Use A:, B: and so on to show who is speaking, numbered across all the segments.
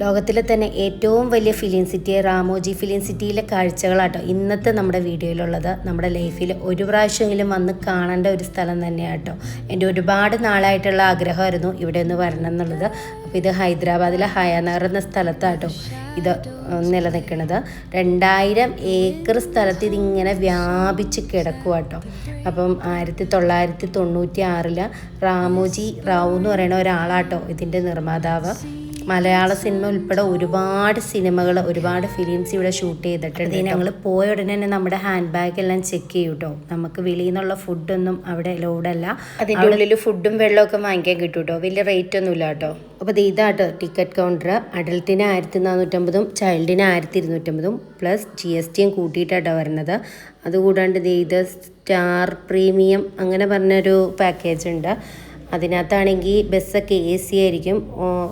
A: ലോകത്തിലെ തന്നെ ഏറ്റവും വലിയ ഫിലിം സിറ്റി റാമോജി ഫിലിം സിറ്റിയിലെ കാഴ്ചകളാട്ടോ ഇന്നത്തെ നമ്മുടെ വീഡിയോയിലുള്ളത്. നമ്മുടെ ലൈഫിൽ ഒരു പ്രാവശ്യമെങ്കിലും വന്ന് കാണേണ്ട ഒരു സ്ഥലം തന്നെയാട്ടോ. എന്റെ ഒരുപാട് നാളായിട്ടുള്ള ആഗ്രഹമായിരുന്നു ഇവിടെ ഒന്ന് വരണം എന്നുള്ളത്. അപ്പോൾ ഇത് ഹൈദരാബാദിലെ ഹയാനഗർ എന്ന സ്ഥലത്താട്ടോ ഇത് നിലനിൽക്കുന്നത് രണ്ടായിരം ഏക്കർ സ്ഥലത്ത് ഇതിങ്ങനെ വ്യാപിച്ച് കിടക്കുവാട്ടോ. അപ്പം ആയിരത്തി തൊള്ളായിരത്തി തൊണ്ണൂറ്റി ആറിൽ റാമോജി റാവു എന്ന് പറയുന്ന ഒരാളാട്ടോ ഇതിന്റെ നിർമ്മാതാവ്. മലയാള സിനിമ ഉൾപ്പെടെ ഒരുപാട് സിനിമകൾ ഒരുപാട് ഫിലിംസ് ഇവിടെ ഷൂട്ട് ചെയ്തിട്ടുണ്ട്. ഞങ്ങൾ പോയ ഉടനെ തന്നെ നമ്മുടെ ഹാൻഡ് ബാഗ് എല്ലാം ചെക്ക് ചെയ്യും കേട്ടോ നമുക്ക് വെളിയിൽ നിന്നുള്ള ഫുഡൊന്നും അവിടെ ലോഡല്ല അതിന്റെ ഉള്ളിൽ ഫുഡും വെള്ളമൊക്കെ വാങ്ങിക്കാൻ കിട്ടും കേട്ടോ വലിയ റേറ്റ് ഒന്നും ഇല്ല കേട്ടോ അപ്പോൾ ഇത് ഇതാട്ടോ ടിക്കറ്റ് കൗണ്ടർ അഡൽട്ടിന് ആയിരത്തി നാനൂറ്റമ്പതും ചൈൽഡിന് ആയിരത്തി ഇരുന്നൂറ്റമ്പതും പ്ലസ് ജി എസ് ടിയും കൂട്ടിയിട്ടാട്ടോ വരുന്നത്. അതുകൂടാണ്ട് ഇത് സ്റ്റാർ പ്രീമിയം അങ്ങനെ പറഞ്ഞൊരു പാക്കേജ് ഉണ്ട്. അതിനകത്താണെങ്കിൽ ബസ്സൊക്കെ എ സി ആയിരിക്കും.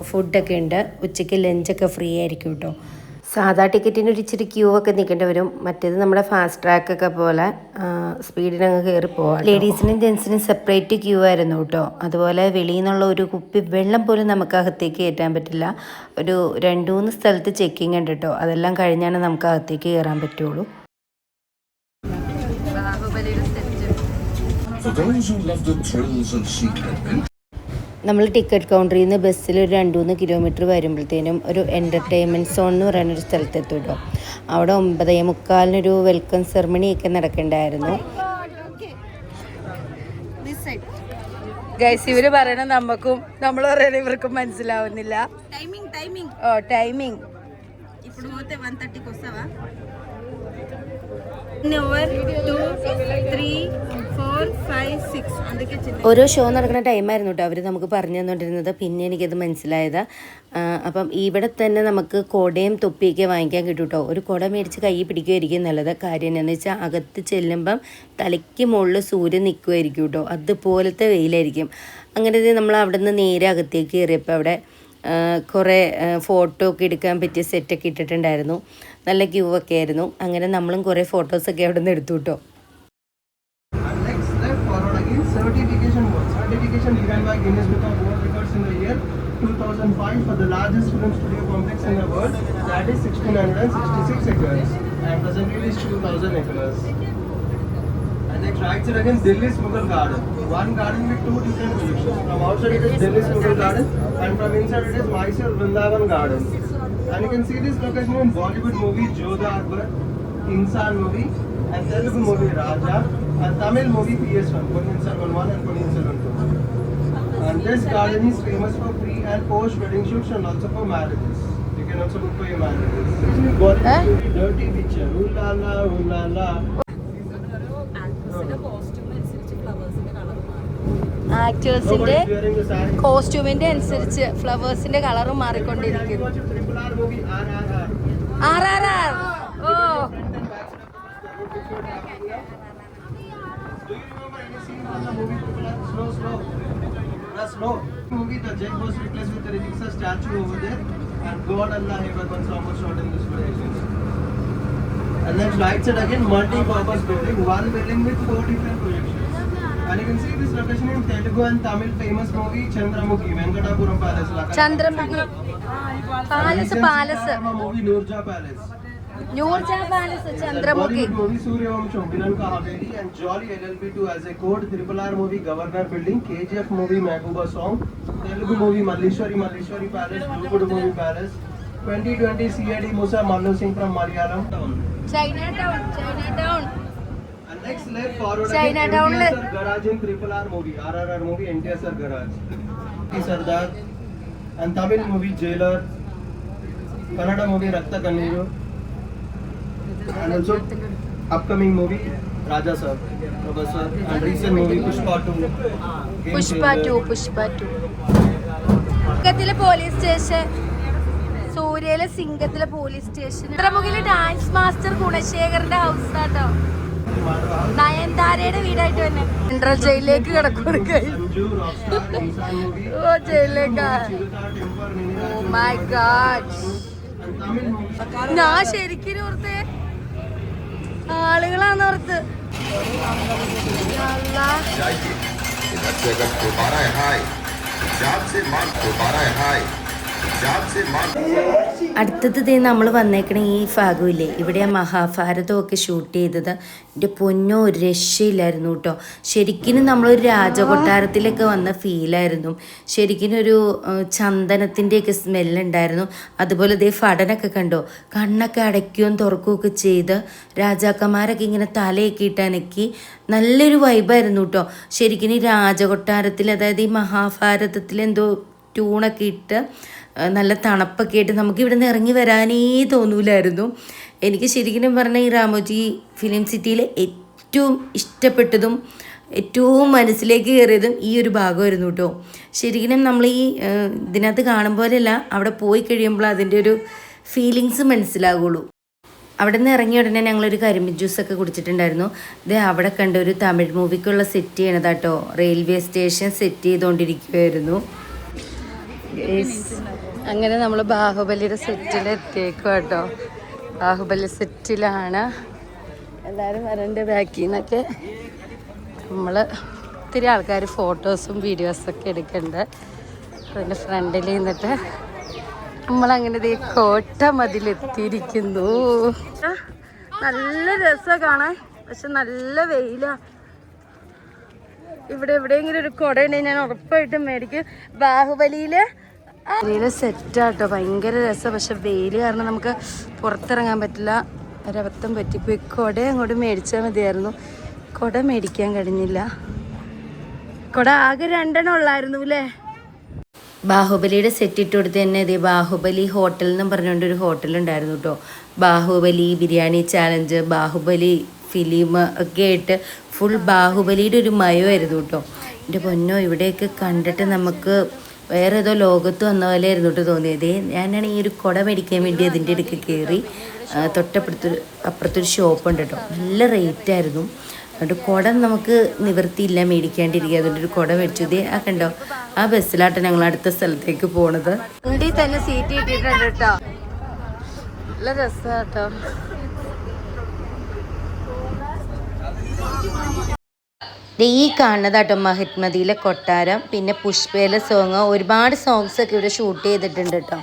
A: ഫുഡൊക്കെ ഉണ്ട്. ഉച്ചയ്ക്ക് ലഞ്ചൊക്കെ ഫ്രീ ആയിരിക്കും കേട്ടോ സാധാ ടിക്കറ്റിന് ഒരു ഇച്ചിരി ക്യൂ ഒക്കെ നിൽക്കേണ്ടി വരും. മറ്റേത് നമ്മുടെ ഫാസ്റ്റ് ട്രാക്ക് ഒക്കെ പോലെ സ്പീഡിനങ്ങ് കയറി പോവാം ലേഡീസിനും ജെൻസിനും സെപ്പറേറ്റ് ക്യൂ ആയിരുന്നു കേട്ടോ അതുപോലെ വെളിയിൽ നിന്നുള്ള ഒരു കുപ്പി വെള്ളം പോലും നമുക്ക് അകത്തേക്ക് കയറ്റാൻ പറ്റില്ല. ഒരു രണ്ട് മൂന്ന് സ്ഥലത്ത് ചെക്കിങ് ഉണ്ട് കേട്ടോ അതെല്ലാം കഴിഞ്ഞാണ് നമുക്ക് അകത്തേക്ക് കയറാൻ പറ്റുള്ളൂ. നമ്മൾ ടിക്കറ്റ് കൗണ്ടറിൽ നിന്ന് ബസ്സിൽ ഒരു രണ്ട് മൂന്ന് കിലോമീറ്റർ വരുമ്പോഴത്തേനും ഒരു എന്റർടൈൻമെന്റ് സോൺ എന്ന് പറയുന്ന ഒരു സ്ഥലത്തെത്തും അവിടെ ഒമ്പതേ മുക്കാലിനൊരു വെൽക്കം സെറമണി ഒക്കെ നടക്കണ്ടായിരുന്നു.
B: ഗൈസ് ഇവർ പറയണ നമുക്കും നമ്മൾ പറയണ ഇവർക്കും മനസ്സിലാവുന്നില്ല.
C: ടൈമിംഗ് ടൈമിംഗ്
B: ഓ ടൈമിംഗ്
C: ഇപ്പോൾ
A: ഓരോ ഷോ നടക്കുന്ന ടൈമായിരുന്നു കേട്ടോ അവർ നമുക്ക് പറഞ്ഞു തന്നുകൊണ്ടിരുന്നത് പിന്നെ എനിക്കത് മനസ്സിലായത്. അപ്പം ഇവിടെ തന്നെ നമുക്ക് കുടയും തൊപ്പിയൊക്കെ വാങ്ങിക്കാൻ കിട്ടും കേട്ടോ ഒരു കുട മേടിച്ച് കൈ പിടിക്കുമായിരിക്കും നല്ലത്. കാര്യം എന്താണെന്ന് വെച്ചാൽ അകത്ത് ചെല്ലുമ്പം തലയ്ക്ക് മുകളിൽ സൂര്യൻ നിൽക്കുമായിരിക്കും കേട്ടോ അതുപോലത്തെ വെയിലായിരിക്കും. അങ്ങനെ നമ്മൾ അവിടെ നിന്ന് നേരെ അകത്തേക്ക് കയറിയപ്പോൾ അവിടെ കുറേ ഫോട്ടോ ഒക്കെ എടുക്കാൻ പറ്റിയ സെറ്റൊക്കെ ഇട്ടിട്ടുണ്ടായിരുന്നു. നല്ല ക്യൂ ഒക്കെ ആയിരുന്നു. അങ്ങനെ നമ്മളും കുറെ ഫോട്ടോസ് ഒക്കെ അവിടെ നിന്ന് എടുത്തു കിട്ടും
D: Brindavan garden And you can see this location in Bollywood movie Jodha Akbar, Insan movie, and Telugu movie Raja, and Tamil movie PS1, Ponniyin Selvan 1 and Ponniyin Selvan 2. And this garden is famous for pre and post wedding shoots and also for marriages. You can also book for your marriages. Bollywood Dirty Picture, ooh la la, ooh la la.
B: ആക്ടേഴ്സിന്റെ. കോസ്റ്റ്യൂമിന്റെ അനുസരിച്ച് ഫ്ലവേഴ്സിന്റെ കളറും മാറിക്കൊണ്ടിരിക്കുന്നു? R R R ഓ.
D: Uh, and. And then right side again, multi-purpose building, one building with four different projections. And you can see this location in Telugu and Tamil famous movie Chandramukhi, Venkatapuram Palace.
B: Chandramukhi. Palace,
D: palace. Movie Noorja Palace.
B: Noorja Palace,
D: Chandramukhi. movie Suryavamsham, Vinan Ka Haveli and Jolly LLB2 as a code, Triple R movie Governor Building, KGF movie Mehbooba Song, Telugu movie Mallishwari, Mallishwari Palace, Bluewood movie Palace, 2020 CID Musa Manu Singh from Malayalam. Chinatown, Chinatown.
B: China.
D: Sardar and Tamil movie Jailer, Kannada movie Rakta Kanneeru and also upcoming movie Raja Sir, Professor and recent movie Pushpa 2. Game Pushpa.
B: Two Pushpa two സിംഗത്തിലെ police station സൂര്യയിലെ സിംഗത്തിലെ police station ചന്ദ്രമുഖിലെ dance master ഗുണശേഖരന്റെ house ആട്ടോ നയൻതാരയുടെ വീടായിട്ട് തന്നെ central ജയിലിലേക്ക് കിടക്കുന്നു
D: Sanju Rockstar, Insan movie.
B: Oh ജയിലിലേക്കാ
D: Chiruta Temple,
B: oh
D: Minira
B: my god
D: and Tamil movie.
B: ഞാൻ ശരിക്കും ഓർത്ത് ആളുകളാന്ന് ഓർത്ത് അല്ലാ.
E: इधर से अगर दोबारा है हाय
A: അടുത്തത് നമ്മൾ വന്നേക്കണ ഈ ഭാഗമില്ലേ ഇവിടെ മഹാഭാരതമൊക്കെ ഷൂട്ട് ചെയ്തത് എന്റെ പൊന്നോ ഒരു രക്ഷയില്ലായിരുന്നു കേട്ടോ. ശരിക്കും നമ്മളൊരു രാജകൊട്ടാരത്തിലൊക്കെ വന്ന ഫീലായിരുന്നു ശരിക്കും ഒരു ചന്ദനത്തിന്റെയൊക്കെ സ്മെല്ലുണ്ടായിരുന്നു. അതുപോലെ ഇതേ ഫടനൊക്കെ കണ്ടോ? കണ്ണൊക്കെ അടയ്ക്കുകയും തുറക്കുകയൊക്കെ ചെയ്ത് രാജാക്കന്മാരൊക്കെ ഇങ്ങനെ തലയൊക്കെ ഇട്ടനക്കി നല്ലൊരു വൈബായിരുന്നു കേട്ടോ. ശരിക്കും ഈ രാജകൊട്ടാരത്തിൽ അതായത് ഈ മഹാഭാരതത്തിലെന്തോ ട്യൂണൊക്കെ ഇട്ട് നല്ല തണുപ്പൊക്കെ ആയിട്ട് നമുക്ക് ഇവിടെ നിന്ന് ഇറങ്ങി വരാനേ തോന്നൂലായിരുന്നു. എനിക്ക് ശരിക്കും പറഞ്ഞാൽ ഈ രാമോജി ഫിലിം സിറ്റിയിലെ ഏറ്റവും ഇഷ്ടപ്പെട്ടതും ഏറ്റവും മനസ്സിലേക്ക് കയറിയതും ഈ ഒരു ഭാഗമായിരുന്നു കേട്ടോ ശരിക്കും നമ്മൾ ഈ ഇതിനകത്ത് കാണുമ്പോഴല്ല അവിടെ പോയി കഴിയുമ്പോൾ അതിന്റെ ഒരു ഫീലിങ്സ് മനസ്സിലാകുള്ളൂ അവിടെ നിന്ന് ഇറങ്ങിയ ഉടനെ ഞങ്ങളൊരു കരിമ്പിൻ ജ്യൂസൊക്കെ കുടിച്ചിട്ടുണ്ടായിരുന്നു. ഇത് അവിടെ കണ്ട ഒരു തമിഴ് മൂവിക്കുള്ള സെറ്റ് ചെയ്യണതാട്ടോ റെയിൽവേ സ്റ്റേഷൻ സെറ്റ് ചെയ്തുകൊണ്ടിരിക്കുമായിരുന്നു
B: അങ്ങനെ നമ്മൾ ബാഹുബലിയുടെ സെറ്റിൽ എത്തിയേക്കും കേട്ടോ ബാഹുബലി സെറ്റിലാണ്. എല്ലാവരും വരന്റെ ബാക്കിൽ നിന്നൊക്കെ നമ്മൾ ഒത്തിരി ആൾക്കാർ ഫോട്ടോസും വീഡിയോസൊക്കെ എടുക്കുന്നുണ്ട് അതിന്റെ ഫ്രണ്ടിൽ നിന്നിട്ട് നമ്മളങ്ങനെ ഈ കോട്ട മതിലെത്തിയിരിക്കുന്നു നല്ല രസമാണ് കാണാൻ. പക്ഷെ നല്ല വെയിലാണ് ഇവിടെ എവിടെയെങ്കിലും ഒരു കുട ഉണ്ടെങ്കിൽ ഞാൻ ഉറപ്പായിട്ടും മേടിക്കും. ബാഹുബലിയിൽ ബാഹുബലിയിലെ സെറ്റാട്ടോ. ഭയങ്കര രസം. പക്ഷെ വെയിൽ കാരണം നമുക്ക് പുറത്തിറങ്ങാൻ പറ്റില്ല. ഒരബദ്ധം പറ്റിപ്പോയി. കുട അങ്ങോട്ട് മേടിച്ചാൽ മതിയായിരുന്നു. കുട മേടിക്കാൻ കഴിഞ്ഞില്ല. കുട ആകെ രണ്ടെണ്ണം ഉള്ളായിരുന്നു അല്ലേ?
A: ബാഹുബലിയുടെ സെറ്റ് ഇട്ട് കൊടുത്ത് തന്നെ ഇതേ ബാഹുബലി ഹോട്ടൽ എന്നും പറഞ്ഞുകൊണ്ട് ഒരു ഹോട്ടൽ ഉണ്ടായിരുന്നു കേട്ടോ ബാഹുബലി ബിരിയാണി ചാലഞ്ച് ബാഹുബലി ഫിലിം ഒക്കെ ആയിട്ട് ഫുൾ ബാഹുബലിയുടെ ഒരു മയമായിരുന്നു കേട്ടോ എന്റെ പൊന്നോ ഇവിടെയൊക്കെ കണ്ടിട്ട് നമുക്ക് വേറെ ഏതോ ലോകത്ത് വന്ന പോലെ ആയിരുന്നു കേട്ടോ തോന്നിയത്. ഞാനാണ് ഈ ഒരു കുട മേടിക്കാൻ വേണ്ടി അതിന്റെ ഇടയ്ക്ക് കയറി തൊട്ടപ്പുറത്തൊരു അപ്പുറത്തൊരു ഷോപ്പ് ഉണ്ട് കേട്ടോ നല്ല റേറ്റ് ആയിരുന്നു. അതുകൊണ്ട് കുട നമുക്ക് നിവൃത്തിയില്ല മേടിക്കാണ്ടിരിക്കുക. അതുകൊണ്ട് ഒരു കുട മേടിച്ചു. ഇതേ ആ കണ്ടോ? ആ ബസ്സിലാട്ടോ ഞങ്ങൾ അടുത്ത സ്ഥലത്തേക്ക് പോണത്.
B: തന്നെ സീറ്റ് കിട്ടിയിട്ടുണ്ട് കേട്ടോ നല്ല
A: ദേ ഈ കാണുന്നതാട്ടോ മഹത്മതിയിലെ കൊട്ടാരം. പിന്നെ പുഷ്പയിലെ സോങ് ഒരുപാട് സോങ്സ് ഒക്കെ ഇവിടെ ഷൂട്ട് ചെയ്തിട്ടുണ്ട് കേട്ടോ.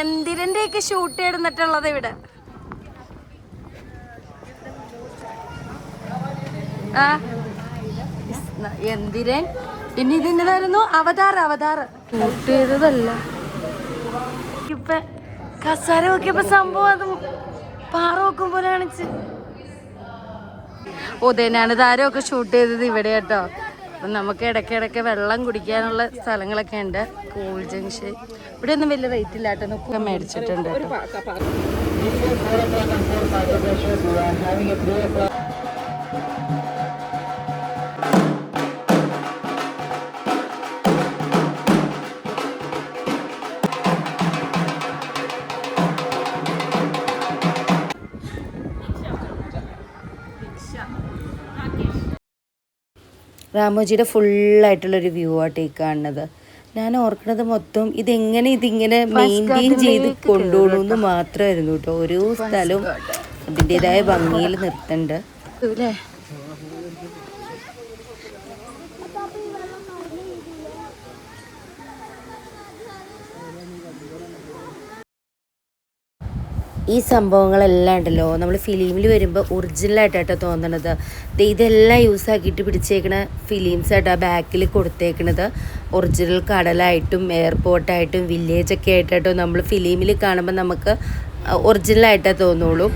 B: എന്തിരന്റെ ഒക്കെ ഷൂട്ട് ചെയ്തിട്ടുള്ളത് ഇവിടെ? ആ. എന്തിരൻ പിന്നെ ഇതിന്റെതായിരുന്നു അവതാർ അവതാർ. ഷൂട്ട് ചെയ്തതല്ല. ഇപ്പൊ കസാര നോക്കിയപ്പോ സംഭവം അത് പാറ പോലെ കാണിച്ച്. ഉദയനാണ് താരമൊക്കെ ഷൂട്ട് ചെയ്തത് ഇവിടെ കേട്ടോ. അപ്പം നമുക്ക് ഇടയ്ക്കിടയ്ക്ക് വെള്ളം കുടിക്കാനുള്ള സ്ഥലങ്ങളൊക്കെ ഉണ്ട്. കൂൾ ജംഗ്ഷൻ ഇവിടെ ഒന്നും വലിയ റേറ്റ് ഇല്ല കേട്ടോ. നോക്കുക മേടിച്ചിട്ടുണ്ട്
A: രാമോജിയുടെ ഫുള്ളായിട്ടുള്ളൊരു വ്യൂ ഈ കാണുന്നത്. ഞാൻ ഓർക്കുന്നത് മൊത്തം ഇതെങ്ങനെ ഇതിങ്ങനെ മെയിന്റെയിൻ ചെയ്ത് കൊണ്ടുപോകണമെന്ന് മാത്രമായിരുന്നു കേട്ടോ. ഓരോ സ്ഥലവും അതിന്റെതായ ഭംഗിയിൽ നിർത്തണ്ട്. ഈ സംഭവങ്ങളെല്ലാം ഉണ്ടല്ലോ നമ്മൾ ഫിലിമിൽ വരുമ്പോൾ ഒറിജിനലായിട്ടാട്ടോ തോന്നണത് ദേ ഇതെല്ലാം യൂസ് ആക്കിയിട്ട് പിടിച്ചേക്കണ ഫിലിംസ് ആയിട്ട് ആ ബാക്കിൽ കൊടുത്തേക്കണത് ഒറിജിനൽ കടലായിട്ടും എയർപോർട്ടായിട്ടും വില്ലേജൊക്കെ ആയിട്ടാട്ടോ നമ്മൾ ഫിലിമിൽ കാണുമ്പോൾ നമുക്ക് ഒറിജിനലായിട്ടേ തോന്നുള്ളൂ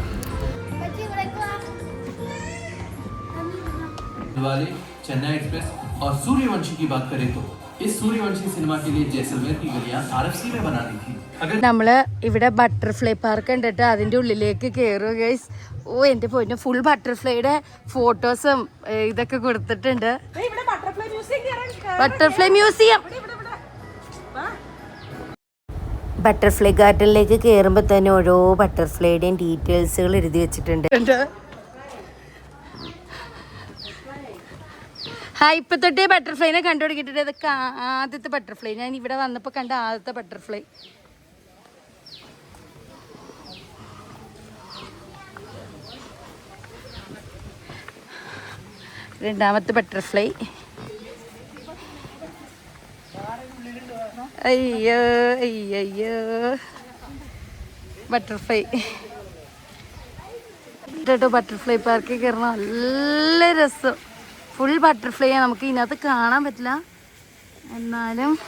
F: वाले चेन्नई एक्सप्रेस और सूर्यवंशी की बात करें तो इस सूर्यवंशी सिनेमा के लिए जैसलमेर की गलियां आरएफसी में बना दी थी अगर
B: നമ്മള് ഇവിടെ ബട്ടർഫ്ലൈ പാർക്ക് ഉണ്ട് കേട്ടോ അതിൻ്റെ ഉള്ളിലേക്ക് കയറുക ഗൈസ് ഓ എൻ്റെ പൊന്നെ ഫുൾ ബട്ടർഫ്ലൈയുടെ ഫോട്ടോസും ഇതൊക്കെ കൊടുത്തിട്ടുണ്ട് ബട്ടർഫ്ലൈ മ്യൂസിയം
A: ബട്ടർഫ്ലൈ ഗാർഡനിലേക്ക് കയറുമ്പോൾ തന്നെ ഓരോ ബട്ടർഫ്ലൈയുടെയും ഡീറ്റെയിൽസുകൾ എഴുതി വെച്ചിട്ടുണ്ട്
B: ഹാ ഇപ്പൊ തൊട്ടേ ബട്ടർഫ്ലൈനെ കണ്ടുപിടിക്കിട്ടുണ്ട് ഇതൊക്കെ ആ- ആദ്യത്തെ ബട്ടർഫ്ലൈ ഞാൻ ഇവിടെ വന്നപ്പോൾ കണ്ട ആദ്യത്തെ ബട്ടർഫ്ലൈ രണ്ടാമത്തെ ബട്ടർഫ്ലൈ അയ്യോ അയ്യോ ബട്ടർഫ്ലൈ കേട്ടോ ബട്ടർഫ്ലൈ പാർക്കിൽ കയറണം നല്ല രസം. ഫുൾ ബട്ടർഫ്ലൈ നമുക്ക് ഇതിനകത്ത് കാണാൻ പറ്റില്ല. എന്നാലും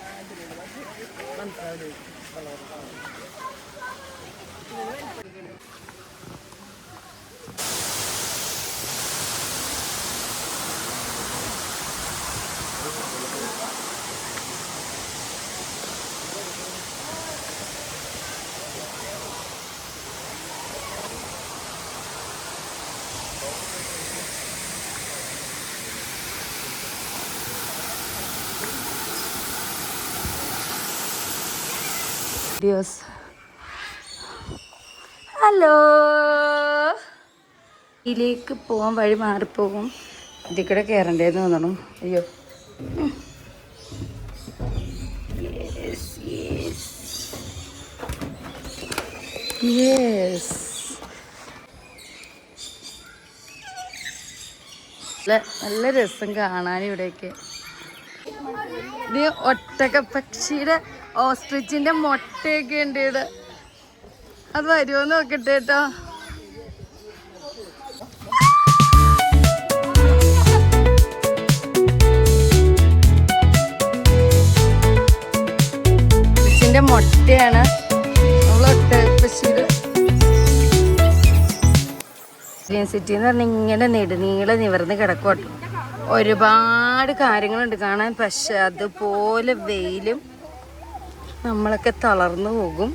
B: ആ, അടിപൊളി വീഡിയോസ് ഹലോ ഇതിലേക്ക് പോകാൻ വഴി മാറിപ്പോകും. ഇതിൽ കൂടെ കയറണ്ടേന്ന് തോന്നണം. അയ്യോ. യെസ് നല്ല രസം കാണാൻ ഇവിടെയൊക്കെ ഇത് ഒട്ടക പക്ഷിയുടെ ഓസ്ട്രിച്ചിന്റെ മുട്ടയൊക്കെ ഉണ്ട് ഇത് അത് വരുമോ നോക്കട്ടെ കേട്ടോ ഓസ്ട്രിച്ചിന്റെ മുട്ടയാണ് സിറ്റി എന്ന് പറഞ്ഞാൽ ഇങ്ങനെ നെടുനീളെ നിവർന്ന് കിടക്കോട്ടോ ഒരുപാട് കാര്യങ്ങളുണ്ട് കാണാൻ പക്ഷെ അതുപോലെ വെയിലും നമ്മളൊക്കെ തളർന്നു പോകും.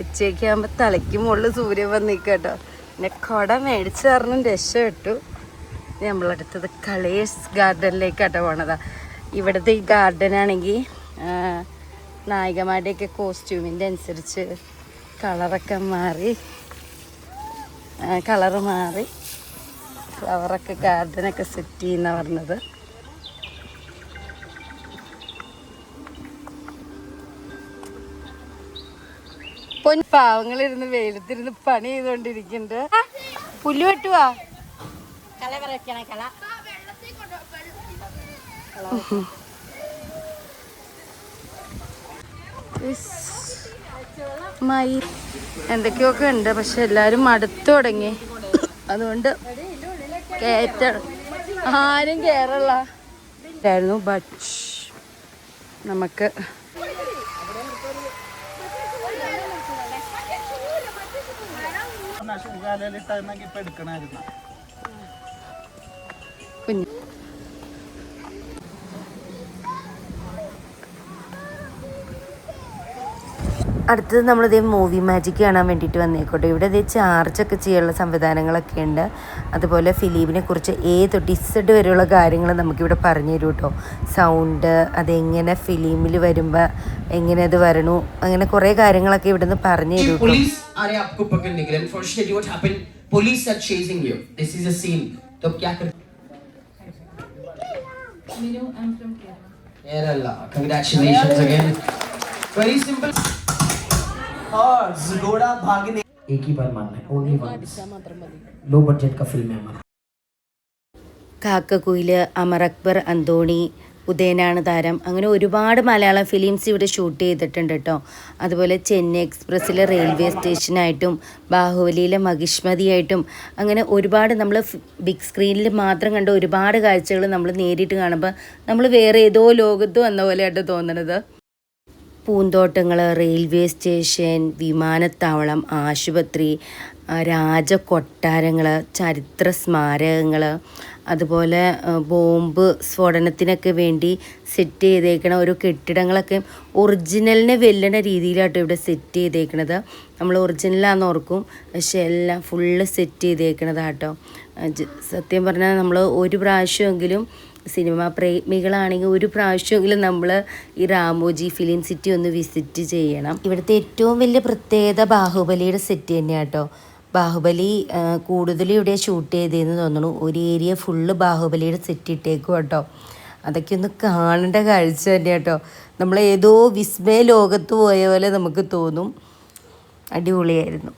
B: ഉച്ചയ്ക്ക് ആകുമ്പോൾ തലയ്ക്ക് മുകളിൽ സൂര്യൻ വന്ന് നിൽക്കട്ടോ പിന്നെ കുട മേടിച്ച് കാരണം രക്ഷപ്പെട്ടു. നമ്മളടുത്തത് കളേഴ്സ് ഗാർഡനിലേക്കാട്ടോ പോണതാ. ഇവിടുത്തെ ഈ ഗാർഡൻ ആണെങ്കിൽ നായികമാരുടെയൊക്കെ കോസ്റ്റ്യൂമിന്റെ അനുസരിച്ച് കളറൊക്കെ മാറി കളറ് മാറി ഫ്ലവറൊക്കെ ഗാർഡനൊക്കെ സെറ്റ് ചെയ്യുന്ന പറഞ്ഞത്. പാവങ്ങളിരുന്ന് വെയിലത്തിരുന്ന് പണി ചെയ്തോണ്ടിരിക്കുന്നുണ്ട് പുല്ല് വെട്ടുവാ. ഇസ്. മൈ. എന്തൊക്കെയൊക്കെ ഉണ്ട്? പക്ഷെ എല്ലാരും മടുത്തു തുടങ്ങി. അതുകൊണ്ട് കേറ്റ ആരും കേറല്ല. ആയിരുന്നു ബട്ട് നമുക്ക് കുഞ്ഞ്
A: അടുത്തത് നമ്മളിതേ മൂവി മാജിക് കാണാൻ വേണ്ടിയിട്ട് വന്നേക്കോട്ടെ. ഇവിടെ ഇതേ ചാർജൊക്കെ ചെയ്യാനുള്ള സംവിധാനങ്ങളൊക്കെ ഉണ്ട്. അതുപോലെ ഫിലിമിനെ കുറിച്ച് ഏത് തൊട്ട് വരെയുള്ള കാര്യങ്ങൾ നമുക്കിവിടെ പറഞ്ഞു തരും കേട്ടോ സൗണ്ട് അതെങ്ങനെ ഫിലിമിൽ വരുമ്പോൾ എങ്ങനെ അത് വരണു അങ്ങനെ കുറേ കാര്യങ്ങളൊക്കെ ഇവിടെ നിന്ന് പറഞ്ഞു തരും കേട്ടോ
G: Kerala. Congratulations again. Very simple.
D: और घोड़ा भागने
G: एक ही बार मारना है ओनली वन लो बजट का फिल्म है हमारा
A: കാക്കക്കുയിൽ അമർ അക്ബർ അന്തോണി ഉദയനാണ് താരം അങ്ങനെ ഒരുപാട് മലയാളം ഫിലിംസ് ഇവിടെ ഷൂട്ട് ചെയ്തിട്ടുണ്ട് കേട്ടോ അതുപോലെ ചെന്നൈ എക്സ്പ്രസ്സിലെ റെയിൽവേ സ്റ്റേഷനായിട്ടും ബാഹുബലിയിലെ മഹിഷ്മതിയായിട്ടും അങ്ങനെ ഒരുപാട് നമ്മൾ ബിഗ് സ്ക്രീനിൽ മാത്രം കണ്ട ഒരുപാട് കാഴ്ചകൾ നമ്മൾ നേരിട്ട് കാണുമ്പോൾ നമ്മൾ വേറെ ഏതോ ലോകത്ത് വന്ന പോലെയായിട്ട് തോന്നണത് പൂന്തോട്ടങ്ങൾ റെയിൽവേ സ്റ്റേഷൻ വിമാനത്താവളം ആശുപത്രി രാജ രാജകൊട്ടാരങ്ങൾ ചരിത്ര സ്മാരകങ്ങൾ അതുപോലെ ബോംബ് സ്ഫോടനത്തിനൊക്കെ വേണ്ടി സെറ്റ് ചെയ്തേക്കണ ഓരോ കെട്ടിടങ്ങളൊക്കെ ഒറിജിനലിനെ വെല്ലണ രീതിയിലാട്ടോ ഇവിടെ സെറ്റ് ചെയ്തേക്കണത്. നമ്മൾ ഒറിജിനലാന്ന് ഓർക്കും പക്ഷെ എല്ലാം ഫുള്ള് സെറ്റ് ചെയ്തേക്കണതാട്ടോ. സത്യം പറഞ്ഞാൽ നമ്മൾ ഒരു പ്രാവശ്യമെങ്കിലും സിനിമ പ്രേമികളാണെങ്കിൽ ഒരു പ്രാവശ്യമെങ്കിലും നമ്മൾ ഈ റാമോജി ഫിലിം സിറ്റി ഒന്ന് വിസിറ്റ് ചെയ്യണം. ഇവിടുത്തെ ഏറ്റവും വലിയ പ്രത്യേകത ബാഹുബലിയുടെ സെറ്റ് തന്നെയാണ് കേട്ടോ ബാഹുബലി കൂടുതലും ഇവിടെ ഷൂട്ട് ചെയ്തതെന്ന് തോന്നുന്നു. ഒരു ഏരിയ ഫുള്ള് ബാഹുബലിയുടെ സെറ്റ് ഇട്ടേക്കും കേട്ടോ അതൊക്കെ ഒന്ന് കാണേണ്ട കാഴ്ച തന്നെയാണ് കേട്ടോ നമ്മൾ ഏതോ വിസ്മയ ലോകത്ത് പോയ പോലെ നമുക്ക് തോന്നും. അടിപൊളിയായിരുന്നു.